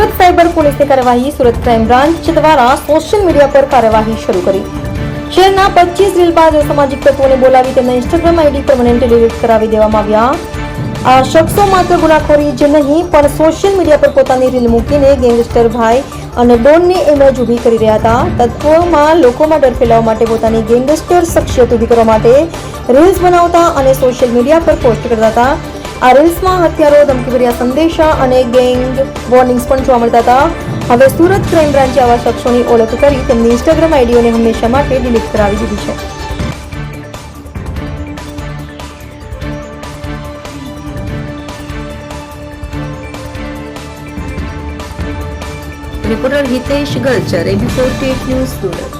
Surat cyber પોલીસની કાર્યવાહી Surat crime branch દ્વારા સોશિયલ મીડિયા પર કાર્યવાહી શરૂ કરી. શહેરના પચીસ રીલબાજ સામાજિક તત્વોને બોલાવી તેમના ઇન્સ્ટાગ્રામ આઈડી પરમનન્ટ ડિલીટ કરાવી દેવામાં આવ્યા. આ શખ્સો માત્ર ગુનાખોરી જ નહીં, પણ સોશિયલ મીડિયા પર પોતાની રીલ મૂકીને ગેંગસ્ટર ભાઈ અને ડોનની ઇમેજ ઊભી કરી રહ્યા હતા. તત્વોમાં લોકોમાં ડર ફેલાવવા માટે પોતાની ગેંગસ્ટર શખ્સિયત ઊભી કરવા માટે રીલ્સ બનાવતા અને સોશિયલ મીડિયા પર પોસ્ટ કરતા હતા. આ રીલ્સમાં હથિયારો, ધમકીભર્યા સંદેશા અને ગેંગ વોર્નિંગ્સ પણ જોવા મળતા હતા. હવે સુરત ક્રાઇમ બ્રાન્ચે આવા શખ્સોની ઓળખ કરી તેમની ઇન્સ્ટાગ્રામ આઈડીઓને હંમેશા માટે ડિલીટ કરાવી દીધી છે. Reporter Hitesh Galchar AB forty news Surat.